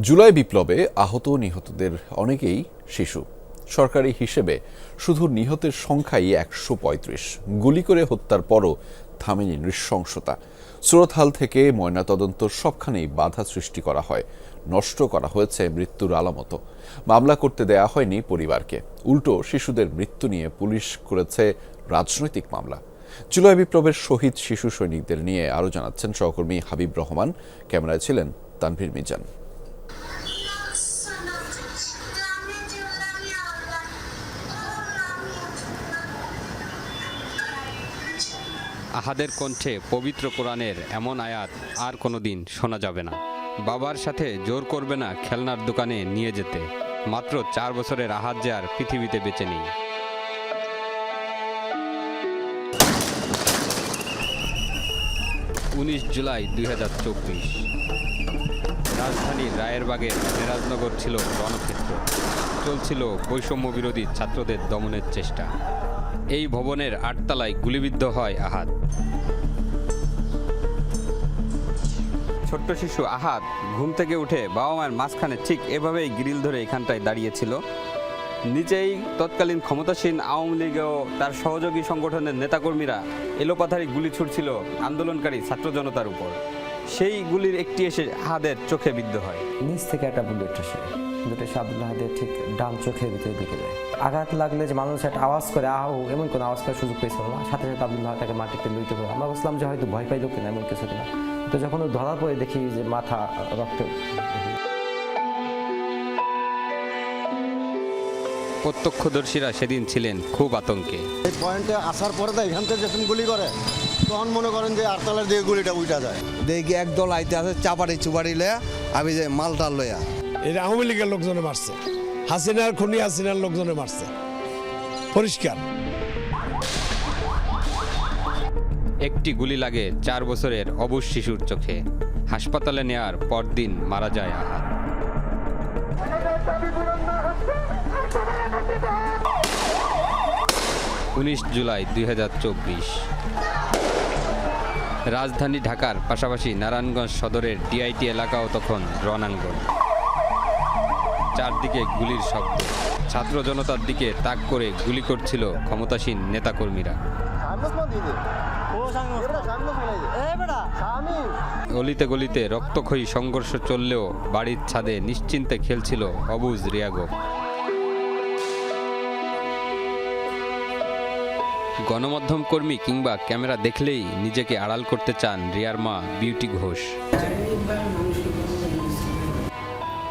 জুলাই বিপ্লবে আহত নিহতদের অনেকেই শিশু। সরকারি হিসেবে শুধু নিহতের সংখ্যাই একশো পঁয়ত্রিশ। গুলি করে হত্যার পরও থামেনি নৃশংসতা। সুরতহাল থেকে ময়নাতদন্ত সবখানেই বাধা সৃষ্টি করা হয়। নষ্ট করা হয়েছে মৃত্যুর আলামতো। মামলা করতে দেয়া হয়নি পরিবারকে। উল্টো শিশুদের মৃত্যু নিয়ে পুলিশ করেছে রাজনৈতিক মামলা। জুলাই বিপ্লবের শহীদ শিশু সৈনিকদের নিয়ে আরও জানাচ্ছেন সহকর্মী হাবিব রহমান। ক্যামেরায় ছিলেন তানভীর মিজান। আহাদের কণ্ঠে পবিত্র কোরআনের এমন আয়াত আর কোনো দিন শোনা যাবে না। বাবার সাথে জোর করবে না খেলনার দোকানে নিয়ে যেতে। মাত্র চার বছরের আহাদ যে আর পৃথিবীতে বেঁচে নেই। উনিশ জুলাই দু হাজার চব্বিশ। রাজধানীর রায়েরবাগের মেরাজনগর ছিল রণক্ষেত্র। চলছিল বৈষম্য বিরোধী ছাত্রদের দমনের চেষ্টা। এই ভবনের আটতলায় গুলিবিদ্ধ হয় আহাদ। ছোট্ট শিশু আহাদ ঘুম থেকে উঠে বাবা মায়ের মাঝখানে ঠিক এভাবেই গ্রিল ধরে এখানটায় দাঁড়িয়েছিল। নিচেই তৎকালীন ক্ষমতাসীন আওয়ামী লীগ ও তার সহযোগী সংগঠনের নেতাকর্মীরা এলোপাথারি গুলি ছুটছিল আন্দোলনকারী ছাত্র জনতার উপর। সেই গুলির একটি এসে হাদের চোখে বিদ্ধ হয়। নিচ থেকে একটা বুলেট আসে। বুলেটের এসে আবদুল্লাহাদের ঠিক ডান চোখের ভিতরে ঢুকে যায়। আঘাত লাগলে যে মানুষ একটা আওয়াজ করে, আহ, এমন কোনো আওয়াজ করার সুযোগ পেয়েছিল না সাথে সাথে আবদুল্লাহ তাকে মাটিতে লইতে হবে আমরা বুঝলাম যে হয়তো ভয় পাইল কিনা, এমন কিছু কিনা তো যখন ধরা পড়ে, দেখি যে মাথা, রক্ত। প্রত্যক্ষদর্শীরা সেদিন ছিলেন খুব আতঙ্কে। এই পয়েন্টে আসার পরে তো এখান থেকে যখন গুলি করে তখন মনে করেন যে আটতলার দিকে গুলিটা উল্টা যায়। দেখি একদল আইতে আছে চাপাড়ি চুপাড়ি লয়া আমি যে মালটা লয়া এটা আওয়ামী লীগের লোকজনে মারছে। হাসিনার খুনি হাসিনার লোকজনে মারছে। পরিষ্কার। একটি গুলি লাগে চার বছরের অবশ শিশুর চোখে। হাসপাতালে নেয়ার পরদিন মারা যায় আহাদ উনিশ জুলাই দুই হাজার চব্বিশ। রাজধানী ঢাকার পাশাপাশি নারায়ণগঞ্জ সদরের ডিআইটি এলাকাও তখন রণাঙ্গন। চারদিকে গুলির শব্দ। ছাত্র জনতার দিকে তাক করে গুলি করছিল ক্ষমতাসীন নেতাকর্মীরা। অলিতে গলিতে রক্তক্ষয়ী সংঘর্ষ চললেও বাড়ির ছাদে নিশ্চিন্তে খেলছিল অবুজ রিয়াগো। গণমাধ্যম কর্মী কিংবা ক্যামেরা দেখলেই নিজেকে আড়াল করতে চান রিয়ার মা বিউটি ঘোষ।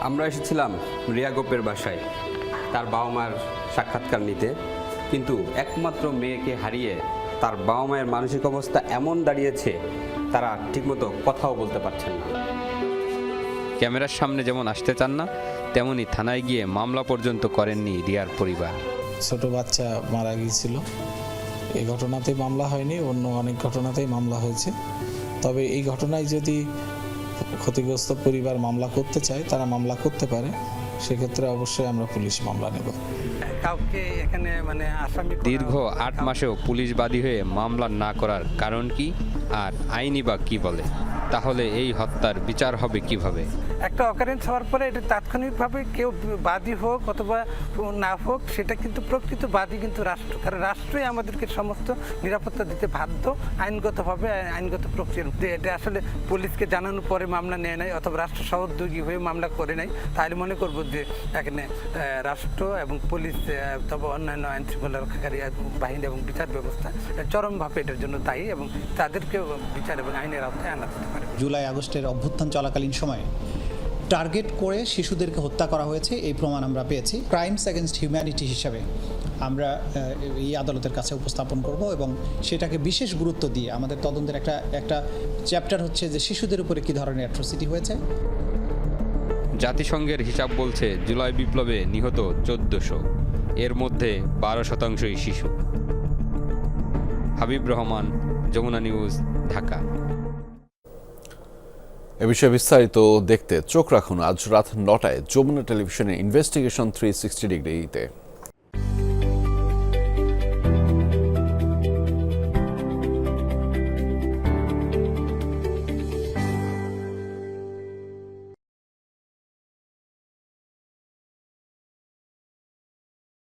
আমরা এসেছিলাম রিয়া গোপের বাসায়, তার বাবা মার সাক্ষাৎকার নিতে। কিন্তু একমাত্র মেয়েকে হারিয়ে তার বাবা মায়ের মানসিক অবস্থা এমন দাঁড়িয়েছে, তারা ঠিকমতো কথাও বলতে পারছেন না। ক্যামেরার সামনে যেমন আসতে চান না, তেমনি থানায় গিয়ে মামলা পর্যন্ত করেননি রিয়ার পরিবার। ছোট বাচ্চা মারা গিয়েছিল। এই ঘটনাতে মামলা হয়নি অন্য অনেক ঘটনাতেই মামলা হয়েছে। তবে এই ঘটনায় যদি ক্ষতিগ্রস্ত পরিবার মামলা করতে চায় তারা মামলা করতে পারে। সেক্ষেত্রে অবশ্যই আমরা পুলিশ মামলা নেব। কাউকে এখানে মানে আসামি দীর্ঘ আট মাসেও পুলিশ বাদী হয়ে মামলা না করার কারণ কি? আর আইনি বা কি বলে? তাহলে এই হত্যার বিচার হবে কীভাবে? একটা অকারেন্স হওয়ার পরে এটা তাৎক্ষণিকভাবে কেউ বাদী হোক অথবা না হোক, সেটা কিন্তু প্রকৃত বাদী কিন্তু রাষ্ট্র। কারণ রাষ্ট্রই আমাদেরকে সমস্ত নিরাপত্তা দিতে বাধ্য আইনগতভাবে, আইনগত প্রক্রিয়া এটা আসলে পুলিশকে জানানোর পরে মামলা নেয় নাই, অথবা রাষ্ট্র সহযোগী হয়ে মামলা করে নাই তাহলে মনে করব যে এখানে রাষ্ট্র এবং পুলিশ তবে অন্যান্য আইন শৃঙ্খলা রক্ষাকারী বাহিনী এবং বিচার ব্যবস্থা চরমভাবে এটার জন্য দায়ী এবং বিচার এবং আইনের আওতায় আনা যেতে পারে জুলাই আগস্টের অভ্যুত্থান চলাকালীন সময়ে টার্গেট করে শিশুদেরকে হত্যা করা হয়েছে এই প্রমাণ আমরা পেয়েছি। ক্রাইমস অ্যাগেনস্ট হিউম্যানিটি হিসাবে আমরা এই আদালতের কাছে উপস্থাপন করব এবং সেটাকে বিশেষ গুরুত্ব দিয়ে আমাদের তদন্তের একটা একটা চ্যাপ্টার হচ্ছে যে শিশুদের উপরে কী ধরনের অ্যাট্রোসিটি হয়েছে। জাতিসংঘের হিসাব বলছে জুলাই বিপ্লবে নিহত চোদ্দশো। এর মধ্যে বারো শতাংশই শিশু। হাবিব রহমান যমুনা নিউজ, ঢাকা। এ বিষয়ে বিস্তারিত দেখতে চোখ রাখুন আজ রাত নটায় যমুনা টেলিভিশনে ইনভেস্টিগেশন থ্রি সিক্সটি ডিগ্রিতে।